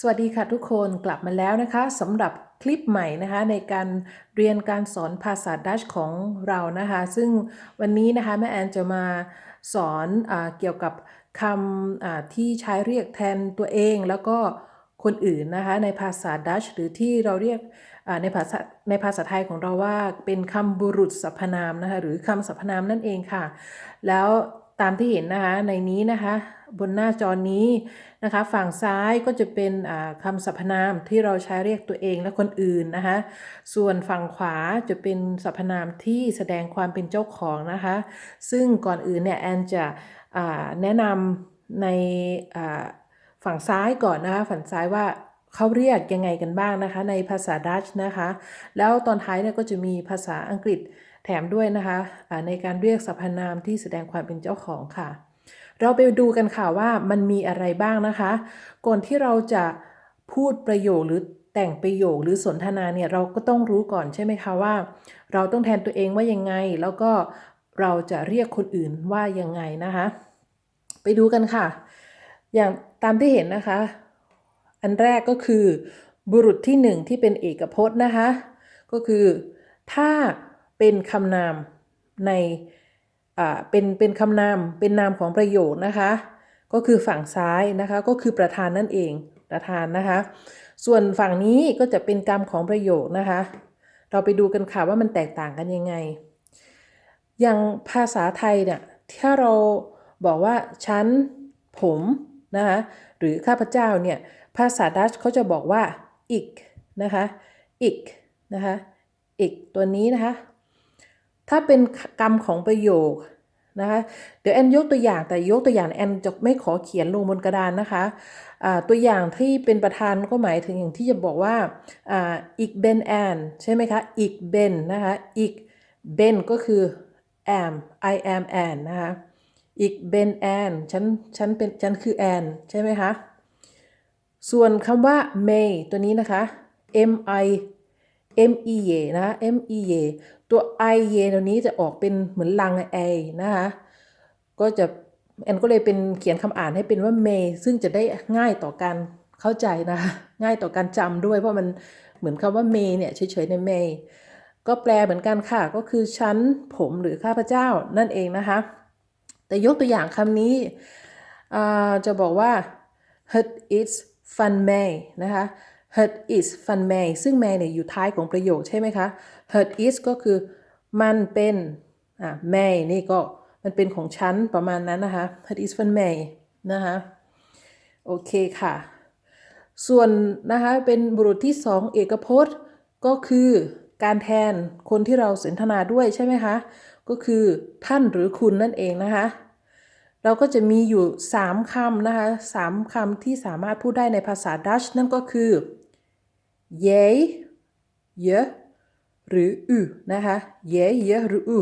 สวัสดีค่ะทุกคนกลับมาแล้วนะคะสำหรับคลิปใหม่นะคะในการเรียนการสอนภาษาดัชของเรานะคะ ซึ่งวันนี้นะคะแม่แอนจะมาสอนอเกี่ยวกับคำที่ใช้เรียกแทนตัวเอง แล้วก็คนอื่นนะคะในภาษาดัชหรือที่เราเรียกในภาษาในภาษาไทยของเราว่าเป็นคำบุรุษสรรพนามนะคะหรือคำสรรพนามนั่นเองค่ะ แล้วตามที่เห็นนะคะในนี้นะคะ บนหน้าจอนี้นะคะ ฝั่งซ้ายก็จะเป็นคำสรรพนามที่เราใช้เรียกตัวเองและคนอื่นนะคะ ส่วนฝั่งขวาจะเป็นสรรพนามที่แสดงความเป็นเจ้าของนะคะ ซึ่งก่อนอื่นเนี่ยแอนจะแนะนำในฝั่งซ้ายก่อนนะคะฝั่งซ้ายว่าเขาเรียกยังไงกันบ้างนะคะ ในภาษาดัชนะคะ แล้วตอนท้ายเนี่ยก็จะมีภาษาอังกฤษแถมด้วยนะคะในการเรียกสรรพนามที่แสดงความเป็นเจ้าของค่ะ เราไปดูกันค่ะว่ามันมีอะไรบ้างนะคะ ก่อนที่เราจะพูดประโยคหรือแต่งประโยคหรือสนทนาเนี่ยเราก็ต้องรู้ก่อนใช่ไหมคะว่า เราต้องแทนตัวเองว่ายังไง แล้วก็เราจะเรียกคนอื่นว่ายังไงนะคะ ไปดูกันค่ะ อย่างตามที่เห็นนะคะ อันแรกก็คือ บุรุษที่หนึ่งที่เป็นเอกพจน์นะคะ ก็คือ ถ้าเป็นคำนามใน เป็นเป็นคำนามเป็นนามของประโยคนะคะ ก็คือฝั่งซ้ายนะคะ ก็คือประธานนั่นเองประธานนะคะ ส่วนฝั่งนี้ก็จะเป็นกรรมของประโยคนะคะ เราไปดูกันค่ะว่ามันแตกต่างกันยังไง อย่างภาษาไทยเนี่ยถ้าเราบอกว่าฉันผมนะคะหรือข้าพเจ้าเนี่ยภาษาดัชเขาจะบอกว่า ik นะคะ ik นะคะ ik ตัวนี้นะคะ ถ้าเป็นกรรมของประโยคนะคะเดี๋ยวแอนยกตัวอย่างแต่ยกตัวอย่างแอนจะไม่ขอเขียนลงบนกระดานนะคะตัวอย่างที่เป็นประธานก็หมายถึงอย่างที่จะบอกว่าอ่า ik ben Ann ใช่ไหมคะ ik ben นนะคะ ik ben ก็คือ am I am an นะคะ ik ben Ann ฉันฉันเป็นฉันคือ Ann ใช่ไหมคะส่วนคำว่า may ตัวนี้นะคะ m i m e y นะ m e y ตัว i y ตัวนี้จะออกเป็นเหมือนลัง a นะคะก็จะแอนก็เลยเป็นเขียนคำอ่านให้เป็นว่า may ซึ่งจะได้ง่ายต่อการเข้าใจนะคะง่ายต่อการจำด้วยเพราะมันเหมือนคำว่า may เนี่ยเฉยๆใน may ก็แปลเหมือนกันค่ะก็คือฉันผมหรือข้าพเจ้านั่นเองนะคะแต่ยกตัวอย่างคำนี้จะบอกว่า het is van mij นะคะ het is van mij ซึ่ง mij เนี่ยอยู่ท้ายของประโยคใช่ไหมคะ het is ก็คือมันเป็นอ่า mij นี่ก็มันเป็นของฉันประมาณนั้นนะคะ het is van mij นะคะโอเคค่ะ ส่วนนะคะเป็นบุรุษที่สองเอกพจน์ก็คือการแทนคนที่เราสนทนาด้วยใช่ไหมคะ ก็คือท่านหรือคุณนั่นเองนะคะ เราก็จะมีอยู่ 3คำนะคะสามคำที่สามารถพูดได้ในภาษาดัชนั่นก็คือ jij je หรืออ u นะคะ jij je หรือ u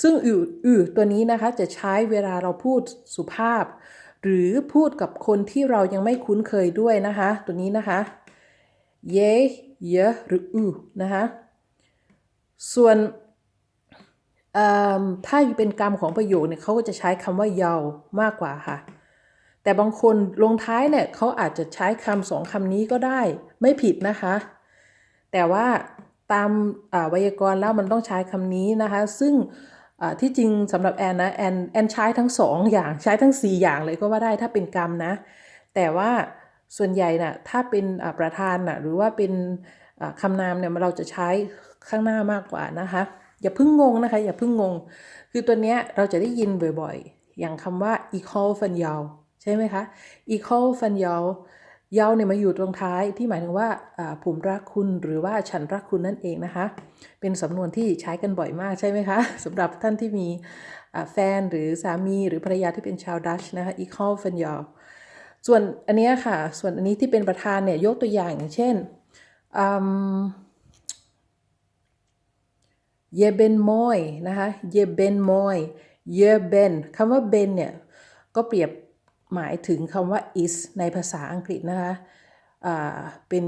ซึ่ง u u ตัวนี้นะคะจะใช้เวลาเราพูดสุภาพ หรือพูดกับคนที่เรายังไม่คุ้นเคยด้วยนะคะ ตัวนี้นะคะ jij je หรือ u นะคะส่วนเอ่อถ้าเป็นกรรมของประโยคเนี่ยเขาก็จะใช้คำว่าเยาวมากกว่าค่ะ แต่บางคนลงท้ายเนี่ยเขาอาจจะใช้คำสองคำนี้ก็ได้ไม่ผิดนะคะ แต่ว่าตามไวยากรณ์แล้วมันต้องใช้คำนี้นะคะ ซึ่งที่จริงสำหรับแอนนะแอนแอนใช้ทั้งสองอย่างใช้ทั้งสี่อย่างเลยก็ว่าได้ถ้าเป็นกรรมนะ แต่ว่าส่วนใหญ่น่ะถ้าเป็นประธานน่ะหรือว่าเป็นคำนามเนี่ยเราจะใช้ข้างหน้ามากกว่านะคะ อย่าพิ่งงงนะคะ อย่าพิ่งงง คือตัวเนี้ยเราจะได้ยินบ่อยๆ อย่างคำว่า equal f a n y a l ใช่ไหมคะ equal f a n y a l ยาวเนี่ยมาอยู่ตรงท้ายที่หมายถึงว่าผมรักคุณหรือว่าฉันรักคุณนั่นเองนะคะ เป็นสำนวนที่ใช้กันบ่อยมากใช่ไหมคะสำหรับท่านที่มีแฟนหรือสามีหรือภรรยาที่เป็นชาวดัชนะคะ equal f a n y a l ส่วนอันนี้ค่ะ ส่วนอันนี้ที่เป็นประธานเนี่ยยกตัวอย่างอย่างเช่น เยเบนมอยนะคะ เยเบนมอย เยเบนคำว่าเบนเนี่ยก็เปรียบ หมายถึงคำว่า is ในภาษาอังกฤษนะคะเป็น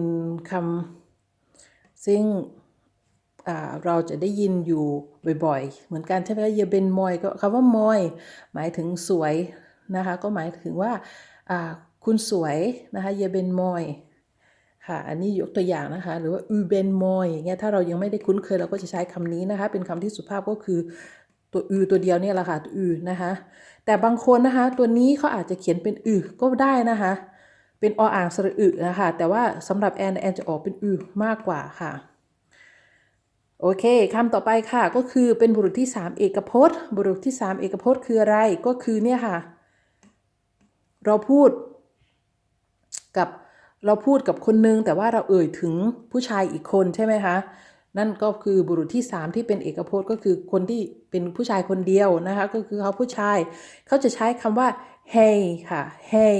คำซึ่งเราจะได้ยินอยู่บ่อยๆ เหมือนกันใช่ไหมคะเยเบนมอยก็คำว่ามอย หมายถึงสวยนะคะก็หมายถึงว่าคุณสวยนะคะเยเบนมอยค่ะอันนี้ยกตัวอย่างนะคะ หรือว่าอูเบนมอยอย่างเงี้ยถ้าเรายังไม่ได้คุ้นเคยเราก็จะใช้คำนี้นะคะ เป็นคำที่สุภาพก็คือตัวอือตัวเดียวเนี่ยแหละค่ะตัวอือนะคะ แต่บางคนนะคะ ตัวนี้เขาอาจจะเขียนเป็นอือก็ได้นะคะ เป็นออ่างสระอึนะคะ แต่ว่าสำหรับแอนแอนจะออกเป็นอือมากกว่าค่ะโอเคคำต่อไปค่ะก็คือเป็นบุรุษที่ 3 เอกพจน์ บุรุษที่ 3 เอกพจน์คืออะไรก็คือเนี่ยค่ะ เราพูดกับเราพูดกับคนนึง แต่ว่าเราเอ่ยถึงผู้ชายอีกคนใช่ไหมคะ นั่นก็คือบุรุษที่ 3 ที่เป็นเอกพจน์ก็คือคนที่เป็นผู้ชายคนเดียวนะคะก็คือเขาผู้ชาย เขาจะใช้คำว่า hey ค่ะ hey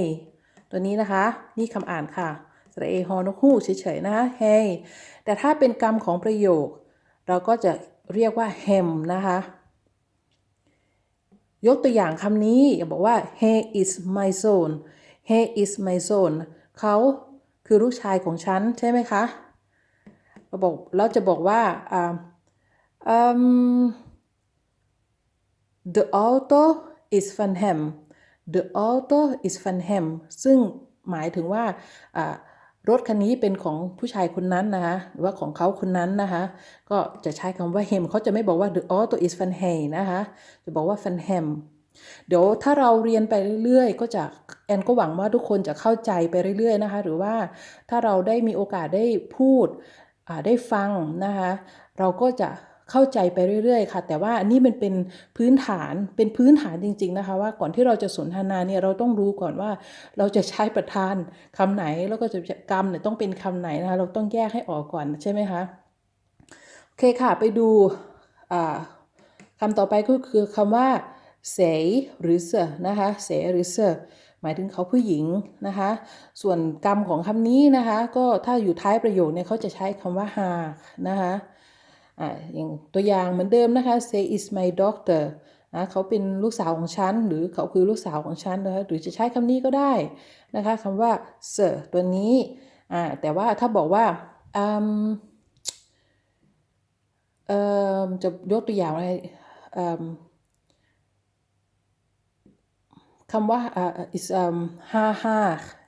ตัวนี้นะคะ นี่คำอ่านค่ะสระเอฮอนกฮูกเฉยๆนะคะ hey แต่ถ้าเป็นกรรมของประโยค เราก็จะเรียกว่า hem นะคะ ยกตัวอย่างคำนี้อย่าบอกว่า he is my son he is my son เขาคือลูกชายของฉันใช่ไหมคะ เราบอกเราจะบอกว่า um, the auto is van hem the auto is van hem ซึ่งหมายถึงว่ารถคันนี้เป็นของผู้ชายคนนั้นนะคะหรือว่าของเขาคนนั้นนะคะก็จะใช้คำว่า hem เขาจะไม่บอกว่า the auto is van hey นะคะจะบอกว่า van hem เดี๋ยวถ้าเราเรียนไปเรื่อยๆ ก็จะแอนก็หวังว่าทุกคนจะเข้าใจไปเรื่อยๆนะคะ หรือว่าถ้าเราได้มีโอกาสได้พูด ได้ฟังนะคะเราก็จะเข้าใจไปเรื่อยๆ ค่ะ แต่ว่าอันนี้มันเป็นพื้นฐานเป็นพื้นฐานจริง ๆนะคะ ว่าก่อนที่เราจะสนทนาเนี่ยเราต้องรู้ก่อนว่าเราจะใช้ประธานคำไหนแล้วก็จะกรรมเนี่ยต้องเป็นคำไหนนะคะเราต้องแยกให้ออกก่อนใช่ไหมคะโอเคค่ะไปดูคำต่อไปก็คือคำว่าเสหรือเสนะคะเสหรือเส หมายถึงเขาผู้หญิงนะคะ ส่วนกรรมของคำนี้นะคะ ก็ถ้าอยู่ท้ายประโยคเนี่ยเขาจะใช้คำว่าหากนะคะอ่าอย่างตัวอย่างเหมือนเดิมนะคะ say is my daughter นะเขาเป็นลูกสาวของฉัน หรือเขาคือลูกสาวของฉันนะคะหรือจะใช้คำนี้ก็ได้นะคะคำว่า sir ตัวนี้อ่าแต่ว่าถ้าบอกว่าอืมเอ่อจะยกตัวอย่างอะไรอืม คำว่า is um ห้าห้า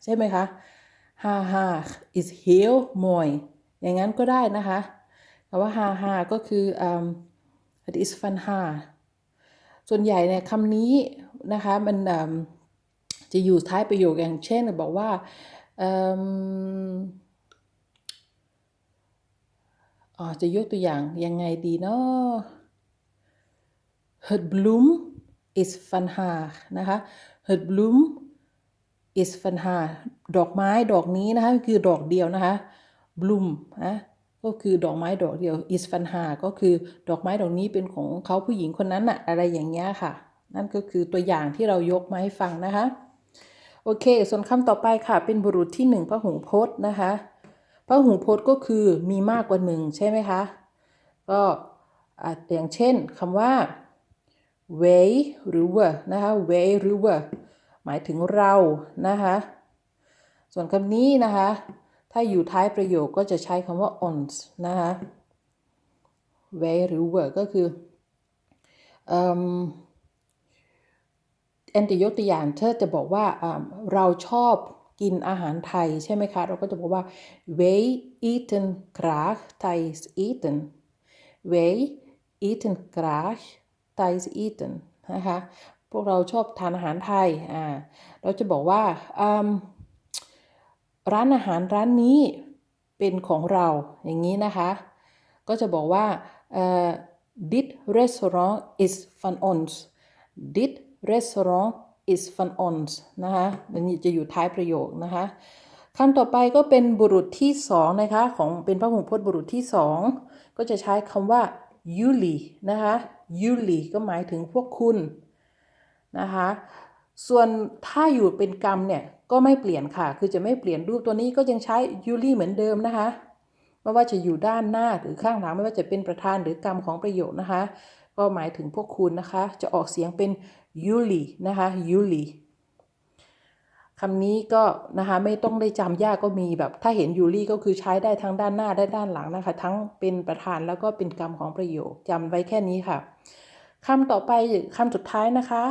ใช่ไหมคะห้าห้า is heel mooi อย่างนั้นก็ได้นะคะคำว่าห้าห้าก็คือ um it is fun ห้าส่วนใหญ่เนี่ยคำนี้นะคะมันจะอยู่ท้ายประโยคอย่างเช่นบอกว่า อ๋อ จะยกตัวอย่างยังไงดีเนาะ Het bloem is van haar นะคะ Het bloem is van haar ดอกไม้ดอกนี้นะคะคือดอกเดียวนะคะ bloem นะก็คือดอกไม้ดอกเดียว is van haar ก็คือดอกไม้ดอกนี้เป็นของเขาผู้หญิงคนนั้นอะอะไรอย่างเงี้ยค่ะ นั่นก็คือตัวอย่างที่เรายกมาให้ฟังนะคะ โอเค ส่วนคำต่อไปค่ะ เป็นบุรุษที่หนึ่งพระหูพจน์นะคะพระหูพจน์ก็คือมีมากกว่าหนึ่งใช่ไหมคะ ก็อย่างเช่นคำว่า way หรือว่านะคะ way หรือว่าหมายถึงเรานะคะส่วนคำนี้นะคะถ้าอยู่ท้ายประโยคก็จะใช้คำว่า ons นะคะ way หรือ were ก็คือแอนติยกตัวอย่างเธอจะบอกว่าเราชอบกินอาหารไทยใช่ไหมคะ เราก็จะบอกว่า wij eten graag Thais eten wij eten graag Thais eten นะคะพวกเราชอบทานอาหารไทยอ่าเราจะบอกว่าร้านอาหารร้านนี้เป็นของเราอย่างนี้นะคะ ก็จะบอกว่า dit restaurant is van ons dit restaurant is van ons นะคะอันจะอยู่ท้ายประโยคนะคะคำต่อไปก็เป็นบุรุษที่สองนะคะของเป็นพระหูพจน์บุรุษที่สองก็จะใช้คำว่า yuli นะคะ yuli ก็หมายถึงพวกคุณนะคะส่วนถ้าอยู่เป็นกรรมเนี่ยก็ไม่เปลี่ยนค่ะ คือจะไม่เปลี่ยนรูปตัวนี้ก็ยังใช้ yuli เหมือนเดิมนะคะไม่ว่าจะอยู่ด้านหน้าหรือข้างหลังไม่ว่าจะเป็นประธานหรือกรรมของประโยคนะคะ ก็หมายถึงพวกคุณนะคะ จะออกเสียงเป็น yuli นะคะ yuli คำนี้ก็นะคะไม่ต้องได้จำยากก็มีแบบ ถ้าเห็นยูรี่ก็คือใช้ได้ทั้งด้านหน้าได้ด้านหลังนะคะ ทั้งเป็นประธานแล้วก็เป็นกรรมของประโยคจำไว้แค่นี้ค่ะคำต่อไปคำสุดท้ายนะคะ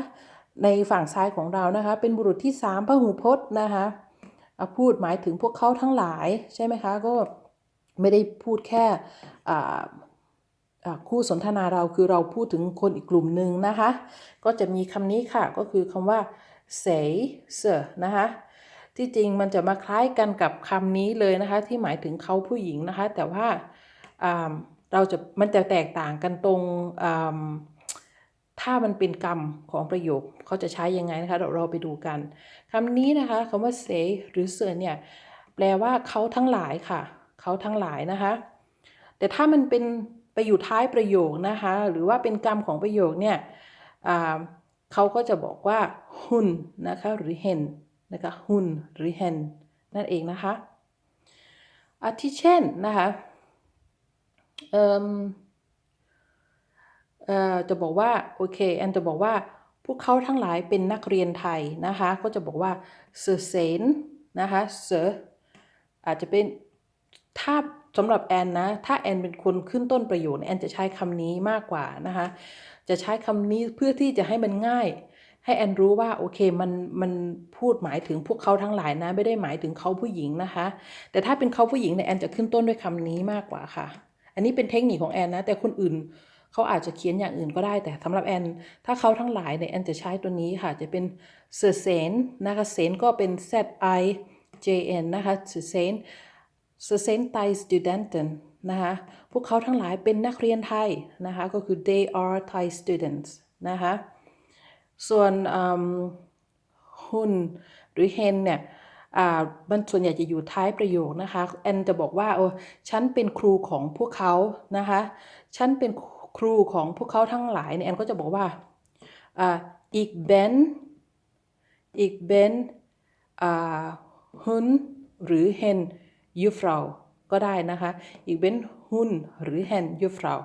ในฝั่งซ้ายของเรานะคะ เป็นบุรุษที่3พระหูพจน์นะคะพูดหมายถึงพวกเขาทั้งหลายใช่ไหมคะก็ไม่ได้พูดแค่คู่สนทนาเราคือเราพูดถึงคนอีกกลุ่มหนึ่งนะคะ ก็จะมีคำนี้ค่ะก็คือคำว่า say sir นะคะ ที่จริงมันจะมาคล้ายกันกับคำนี้เลยนะคะ ที่หมายถึงเขาผู้หญิงนะคะ แต่ว่าอ่าเราจะมันจะแตกต่างกันตรงอ่าถ้ามันเป็นกรรมของประโยคเขาจะใช้ยังไงนะคะเราเราไปดูกันคำนี้นะคะคำว่า say หรือ sir เนี่ยแปลว่าเขาทั้งหลายค่ะ เขาทั้งหลายนะคะ แต่ถ้ามันเป็นไปอยู่ท้ายประโยคนะคะ หรือว่าเป็นกรรมของประโยคเนี่ยอ่า เขาก็จะบอกว่าหุนนะคะหรือเฮนนะคะหุนหรือเฮนนั่นเองนะคะอาทิเช่นนะคะเออจะบอกว่าโอเคแอนจะบอกว่าพวกเขาทั้งหลายเป็นนักเรียนไทยนะคะก็จะบอกว่าเซเซนนะคะเซอาจจะเป็นถ้า สำหรับแอนนะ ถ้าแอนเป็นคนขึ้นต้นประโยคเนี่ยแอนจะใช้คำนี้มากกว่านะคะ จะใช้คำนี้เพื่อที่จะให้มันง่าย ให้แอนรู้ว่าโอเคมันมันพูดหมายถึงพวกเขาทั้งหลายนะ ไม่ได้หมายถึงเขาผู้หญิงนะคะ แต่ถ้าเป็นเขาผู้หญิงเนี่ยแอนจะขึ้นต้นด้วยคำนี้มากกว่าค่ะ อันนี้เป็นเทคนิคของแอนนะ แต่คนอื่นเขาอาจจะเขียนอย่างอื่นก็ได้แต่สำหรับแอน ถ้าเขาทั้งหลายเนี่ยแอนจะใช้ตัวนี้ค่ะ จะเป็นเซเซนนะคะเซนก็เป็น z i j n นะคะเซเซน s t u d e n t studenten นะคะพวกเขาทั้งหลายเป็นนักเรียนไทยนะคะก็คือ they are Thai students นะคะส่วนหุนหรือเฮนเนี่ยมันส่วนใหญ่จะอยู่ท้ายประโยคนะคะแอนจะบอกว่าโอ้ฉันเป็นครูของพวกเขานะคะฉันเป็นครูของพวกเขาทั้งหลายเนี่ยแอนก็จะบอกว่าอีกเบนอีกเบนหุนหรือเฮน ยูฟราวก็ได้นะคะ อีกเป็นหุนหรือแฮนยูฟราว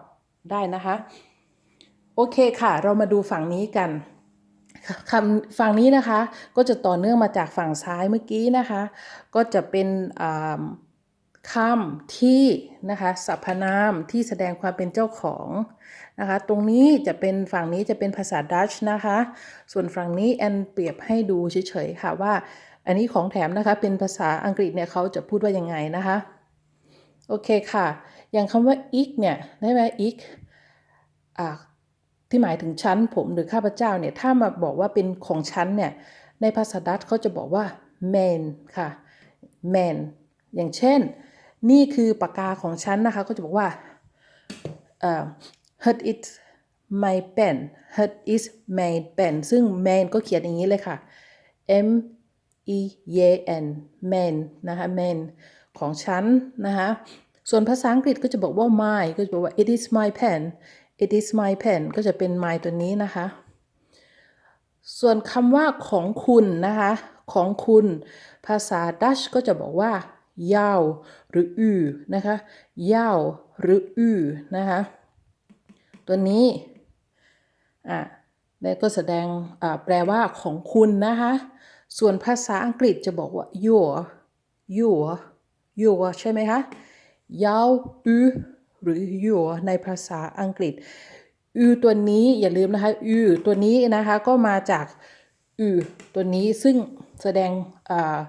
ได้นะคะ โอเคค่ะ เรามาดูฝั่งนี้กันคำฝั่งนี้นะคะ ก็จะต่อเนื่องมาจากฝั่งซ้ายเมื่อกี้นะคะ ก็จะเป็นคำที่นะคะสรรพนามที่แสดงความเป็นเจ้าของนะคะ ตรงนี้จะเป็นฝั่งนี้จะเป็นภาษาดัชนะคะ ส่วนฝั่งนี้แอนเปรียบให้ดูเฉยๆค่ะว่า อันนี้ของแถมนะคะเป็นภาษาอังกฤษเนี่ยเขาจะพูดว่ายังไงนะคะ โอเคค่ะ อย่างคำว่า ik เนี่ยได้ไหม ik อ่าที่หมายถึงฉันผมหรือข้าพเจ้าเนี่ยถ้ามาบอกว่าเป็นของฉันเนี่ยในภาษาดัตช์เขาจะบอกว่า man ค่ะ man อย่างเช่น นี่คือปากกาของฉันนะคะก็จะบอกว่า uh, het is my pen het is my pen ซึ่ง man ก็เขียนอย่างนี้เลยค่ะ m e y n man นะคะ man ของฉันนะคะส่วนภาษาอังกฤษก็จะบอกว่า my ก็จะบอกว่า it is my pen it is my pen ก็จะเป็น my ตัวนี้นะคะ ส่วนคำว่าของคุณนะคะ ของคุณ ภาษาดัชก็จะบอกว่ายาวหรืออือนะคะยาวหรืออือนะคะตัวนี้อะแล้วก็แสดงแปลว่าของคุณนะคะ ส่วนภาษาอังกฤษจะบอกว่า your your your ใช่ไหมคะยาวอืหรือ your ในภาษาอังกฤษอืตัวนี้อย่าลืมนะคะอืตัวนี้นะคะก็มาจากอืตัวนี้ซึ่งแสดงอ่า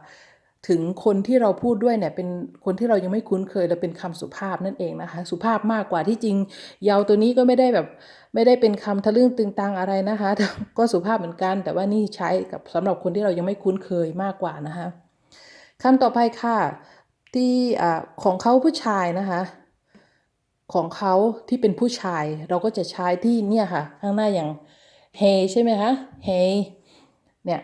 ถึงคนที่เราพูดด้วยเนี่ยเป็นคนที่เรายังไม่คุ้นเคยและเป็นคำสุภาพนั่นเองนะคะ สุภาพมากกว่าที่จริง ยาวตัวนี้ก็ไม่ได้แบบไม่ได้เป็นคำทะลึ่งตึงตังอะไรนะคะ ก็สุภาพเหมือนกัน แต่ว่านี่ใช้กับสำหรับคนที่เรายังไม่คุ้นเคยมากกว่านะคะคำต่อไปค่ะที่ของเขาผู้ชายนะคะของเขาที่เป็นผู้ชาย เราก็จะใช้ที่เนี่ยค่ะ ข้างหน้าอย่าง hey ใช่ไหมคะ hey เนี่ย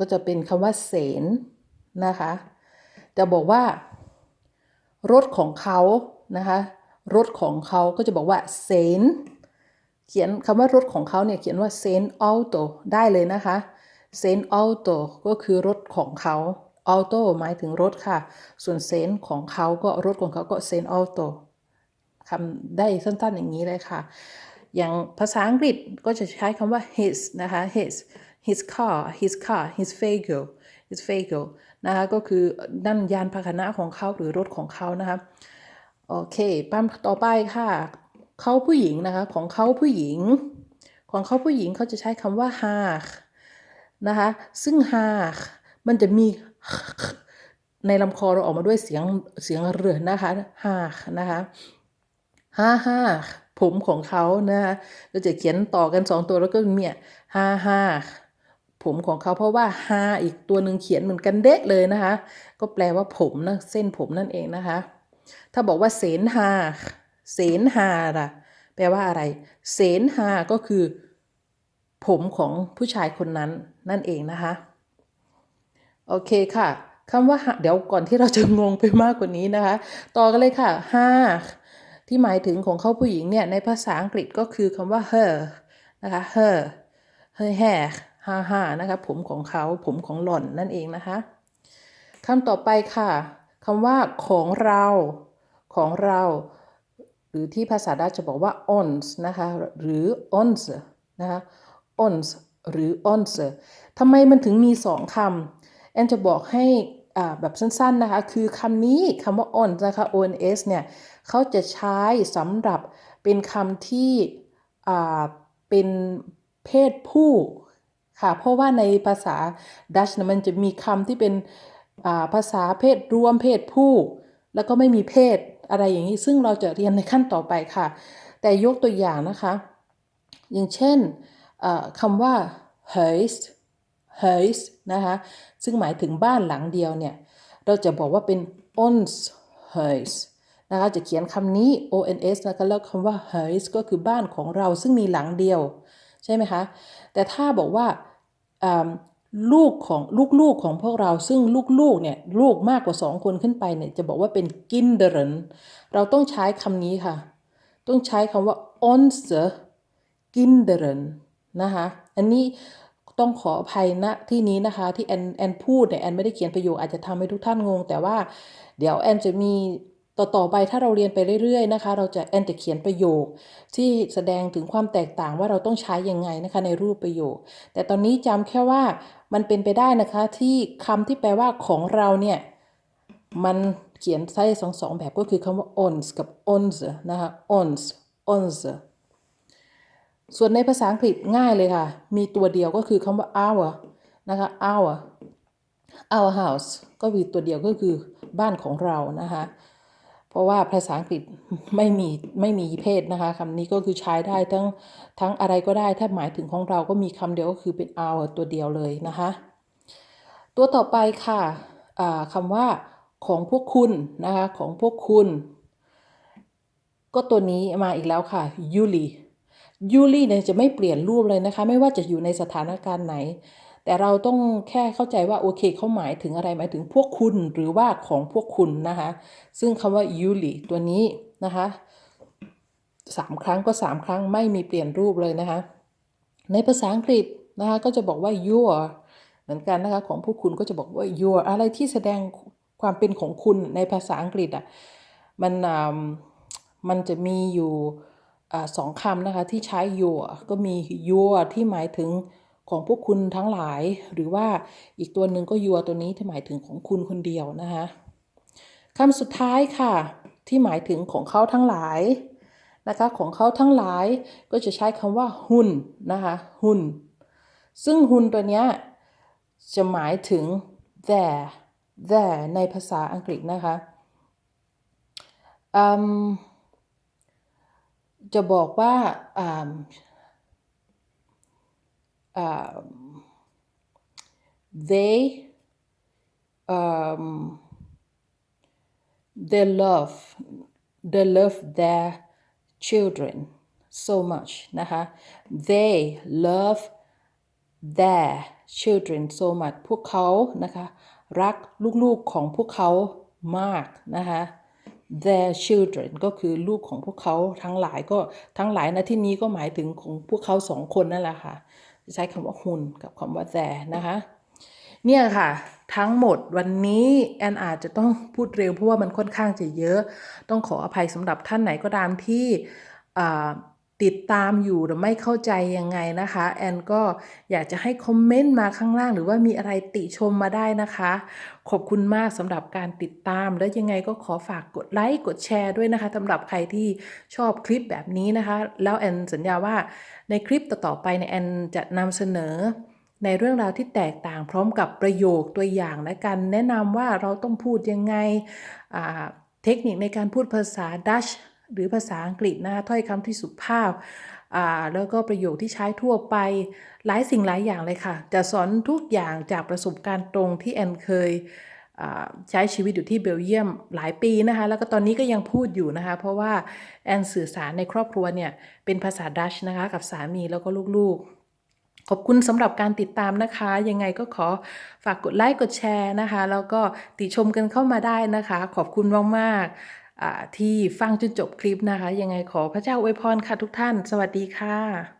ก็จะเป็นคำว่าเสนนะคะ จะบอกว่า รถของเขานะคะ รถของเขาก็จะบอกว่าเซนเขียนคำว่ารถของเขาเนี่ยเขียนว่าเซนออโตได้เลยนะคะเซนออโตก็คือรถของเขาออโตหมายถึงรถค่ะ ส่วนเซนของเขาก็รถของเขาก็เซนออโตคำได้สั้นๆอย่างนี้เลยค่ะ อย่างภาษาอังกฤษก็จะใช้คำว่า his นะคะ his his car his car his vehicle his vehicle นะคะก็คือนั่นยานพาหนะของเขาหรือรถของเขานะคะโอเคปั๊มต่อไปค่ะเขาผู้หญิงนะคะของเขาผู้หญิง ของเขาผู้หญิงเขาจะใช้คำว่า haar นะคะซึ่งฮามันจะมีในลำคอเราออกมาด้วยเสียงเสียงเรือนะคะฮานะคะฮ่าฮ่าผมของเขานะคะเราจะเขียนต่อกันสองตัวแล้วก็เมีฮ่าฮ่า ผมของเขาเพราะว่าฮาอีกตัวหนึ่งเขียนเหมือนกันเด็กเลยนะคะ ก็แปลว่าผมนะเส้นผมนั่นเองนะคะ ถ้าบอกว่าเสนฮาเสนฮาล่ะ แปลว่าอะไร เสนฮาก็คือ ผมของผู้ชายคนนั้นนั่นเองนะคะ โอเคค่ะคำว่าหาเดี๋ยวก่อนที่เราจะงงไปมากกว่านี้นะคะ ต่อกันเลยค่ะห้าที่หมายถึงของเขาผู้หญิงเนี่ยในภาษาอังกฤษก็คือคำว่า her นะคะ her her hair ฮ่าฮ่านะคะ ผมของเขาผมของหล่อนนั่นเองนะคะคำต่อไปค่ะคำว่าของเราของเรา หรือที่ภาษาดัตช์จะบอกว่า ons นะคะ หรือ ons นะคะ ons หรือ ons ทำไมมันถึงมีสองคำแอนจะบอกให้แบบสั้นๆนะคะ คือคำนี้คำว่า ons นะคะ ons เนี่ยเขาจะใช้สำหรับเป็นคำที่เป็นเพศผู้ ค่ะ เพราะว่าในภาษาดัชนะมันจะมีคำที่เป็นาภาษาเพศรวมเพศผู้ แล้วก็ไม่มีเพศอะไรอย่างนี้ ซึ่งเราจะเรียนในขั้นต่อไปค่ะ แต่ยกตัวอย่างนะคะ อย่างเช่นคำว่า huis huis นะคะ ซึ่งหมายถึงบ้านหลังเดียวเนี่ย เราจะบอกว่าเป็น ons huis นะคะ จะเขียนคำนี้ ons นะคะแล้วคำว่า huis ก็คือบ้านของเราซึ่งมีหลังเดียว ใช่ไหมคะ แต่ถ้าบอกว่า ลูกของลูกๆของพวกเราซึ่งลูกๆเนี่ยลูกมากกว่าสองคนขึ้นไปเนี่ยจะบอกว่าเป็น kinderen เราต้องใช้คำนี้ค่ะ ต้องใช้คำว่า onze kinderen นะคะอันนี้ต้องขออภัยณที่นี้นะคะที่แอนแอนพูดเนี่ยแอนไม่ได้เขียนประโยคอาจจะทำให้ทุกท่านงง แต่ว่าเดี๋ยวแอนจะมี ต่อต่อไปถ้าเราเรียนไปเรื่อยๆนะคะ เราจะแอนจะเขียนประโยค ที่แสดงถึงความแตกต่างว่าเราต้องใช้ยังไงนะคะในรูปประโยค แต่ตอนนี้จำแค่ว่ามันเป็นไปได้นะคะที่คำที่แปลว่าของเราเนี่ยมันเขียนใช้สองสองแบบก็คือคำว่า ons กับ ons นะคะ ons ons ส่วนในภาษาอังกฤษง่ายเลยค่ะ มีตัวเดียวก็คือคำว่า our นะคะ our our house ก็มีตัวเดียวก็คือบ้านของเรานะคะ เพราะว่าภาษาอังกฤษไม่มีไม่มีเพศนะคะคำนี้ก็คือใช้ได้ทั้งทั้งอะไรก็ได้ถ้าหมายถึงของเราก็มีคำเดียวก็คือเป็น our ตัวเดียวเลยนะคะ ตัวต่อไปค่ะอ่าคำว่าของพวกคุณนะคะของพวกคุณ ก็ตัวนี้มาอีกแล้วค่ะยูลียูลีเนี่ยจะไม่เปลี่ยนรูปเลยนะคะ ไม่ว่าจะอยู่ในสถานการณ์ไหน แต่เราต้องแค่เข้าใจว่าโอเคเขาหมายถึงอะไรหมายถึงพวกคุณหรือว่าของพวกคุณนะคะ ซึ่งคำว่ายูลีตัวนี้นะคะสามครั้งก็สามครั้งไม่มีเปลี่ยนรูปเลยนะคะ ในภาษาอังกฤษนะคะก็จะบอกว่า your เหมือนกันนะคะของพวกคุณก็จะบอกว่า your อะไรที่แสดงความเป็นของคุณในภาษาอังกฤษอะมันมันจะมีอยู่อสองคำนะคะที่ใช้ your ก็มี your ที่หมายถึง ของพวกคุณทั้งหลาย หรือว่าอีกตัวหนึ่งก็ your ตัวนี้ที่หมายถึงของคุณคนเดียวนะคะคำสุดท้ายค่ะ ที่หมายถึงของเขาทั้งหลายนะคะของเขาทั้งหลายก็จะใช้คำว่าหุ่นนะคะหุ่นซึ่งหุ่นตัวนี้จะหมายถึง there there ในภาษาอังกฤษนะคะจะบอกว่า อ่าอ่า they um they love they love their children so much นะคะ they love their children so much พวกเขานะคะรักลูกๆของพวกเขามากนะคะ their children ก็คือลูกของพวกเขาทั้งหลายก็ทั้งหลายนะที่นี้ก็หมายถึงของพวกเขาสองคนนั่นแหละค่ะใช้คำว่าหุนกับคำว่า their นะคะเนี่ยค่ะ ทั้งหมดวันนี้แอนอาจจะต้องพูดเร็วเพราะว่ามันค่อนข้างจะเยอะ ต้องขออภัยสำหรับท่านไหนก็ตามที่อ่าติดตามอยู่หรือไม่เข้าใจยังไงนะคะ แอนก็อยากจะให้คอมเมนต์มาข้างล่าง หรือว่ามีอะไรติชมมาได้นะคะ ขอบคุณมากสำหรับการติดตาม แล้วยังไงก็ขอฝากกดไลค์กดแชร์ด้วยนะคะสำหรับใครที่ชอบคลิปแบบนี้นะคะ แล้วแอนสัญญาว่า ในคลิปต่อๆไปเนี่ยแอนจะนำเสนอ ในเรื่องราวที่แตกต่างพร้อมกับประโยคตัวอย่างและการแนะนำว่าเราต้องพูดยังไง เทคนิคในการพูดภาษาดัชหรือภาษาอังกฤษนะคะถ้อยคำที่สุภาพาแล้วก็ประโยคที่ใช้ทั่วไป หลายสิ่งหลายอย่างเลยค่ะ จะสอนทุกอย่างจากประสบการณ์ตรงที่แอนเคย ใช้ชีวิตอยู่ที่เบลเยียมหลายปีนะคะ แล้วก็ตอนนี้ก็ยังพูดอยู่นะคะ เพราะว่าแอนสื่อสารในครอบครัวเนี่ยเป็นภาษาดัชนะคะกับสามีแล้วก็ลูกๆ ขอบคุณสำหรับการติดตามนะคะ ยังไงก็ขอฝากกดไลค์กดแชร์นะคะ แล้วก็ติชมกันเข้ามาได้นะคะ ขอบคุณมากๆที่ฟังจนจบคลิปนะคะ ยังไงขอพระเจ้าอวยพรค่ะทุกท่าน สวัสดีค่ะ